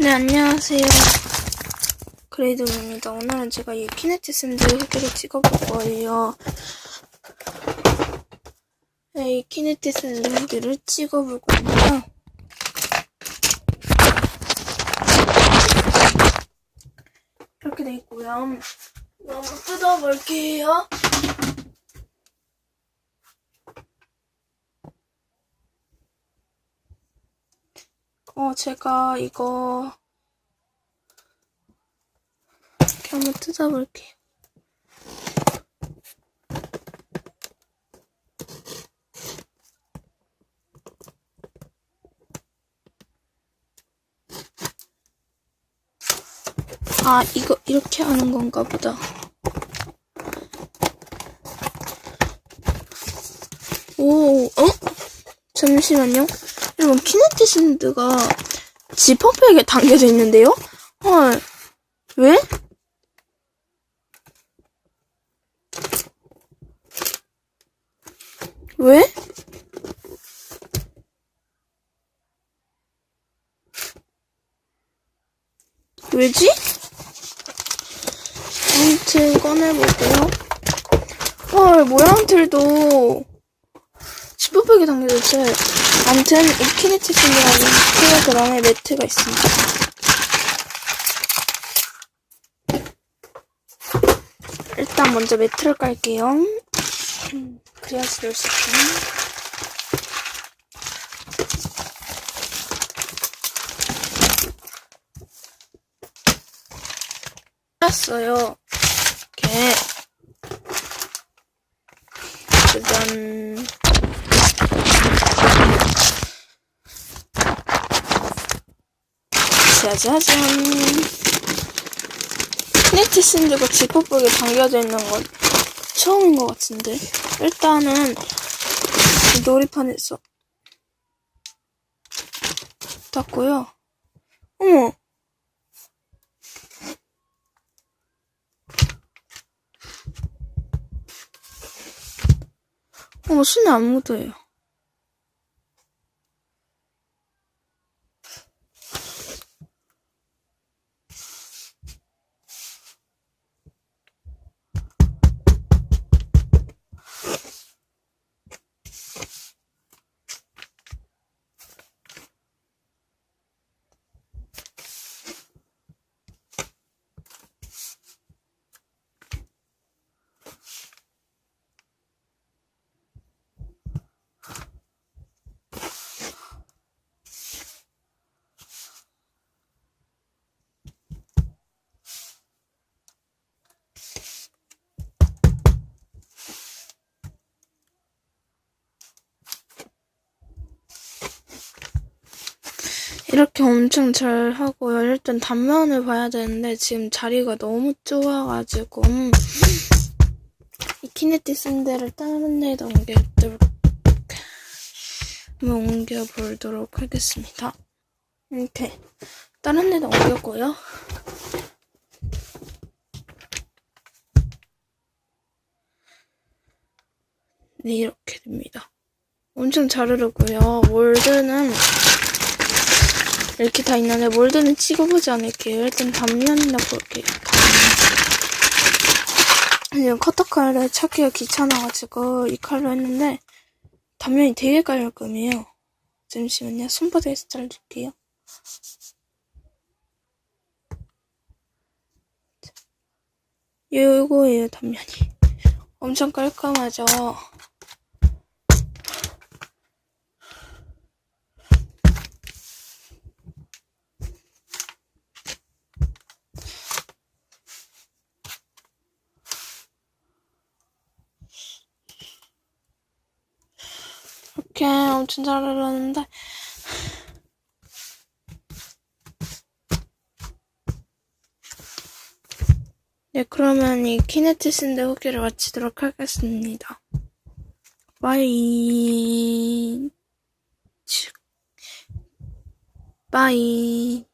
네, 안녕하세요. 그레이드입니다. 오늘은 제가 이 키네티 샌드 후기를 찍어볼 거예요. 네, 이 키네티 샌드 후기를 찍어볼 건데요. 이렇게 돼 있고요. 한번 뜯어볼게요. 어, 제가 이거 이렇게 한번 뜯어볼게요. 아, 이거 이렇게 하는 건가 보다. 오, 어? 잠시만요. 여러분, 키네티 샌드가 지퍼백에 담겨져 있는데요? 헐, 왜? 왜? 왜지? 아무튼 꺼내볼게요. 헐, 모양틀도 지퍼백에 담겨져 있어요. 아무튼 이키네티 샌드라는 킬로그램의 매트가 있습니다. 일단 먼저 매트를 깔게요. 음, 그래야지 넣을 수 있죠. 깔았어요. 이렇게. 짜잔. 짜자잔. 샌드가 지퍼백에 담겨져 있는 건 처음인 것 같은데. 일단은 이 놀이판에서 닫고요. 어머. 어머, 손에 안 묻어요. 이렇게 엄청 잘 하고요. 일단 단면을 봐야 되는데 지금 자리가 너무 좁아가지고 음, 이 키네티 샌드를 다른 데다 옮겨도록 옮겨보도록 하겠습니다. 이렇게 다른 데다 옮겼고요. 네 이렇게 됩니다. 엄청 잘 흐르고요. 몰드는 이렇게 다 있는데 몰드는 찍어보지 않을게요. 일단 단면이나 볼게요. 지금 커터 칼을 찾기가 귀찮아가지고 이 칼로 했는데 단면이 되게 깔끔해요. 잠시만요. 손바닥에서 자를게요. 요거예요 단면이. 엄청 깔끔하죠. 이렇게 엄청 잘 흐르는데. 네 그러면 이 키네티 샌드 후기를 마치도록 하겠습니다. 바이. 빠이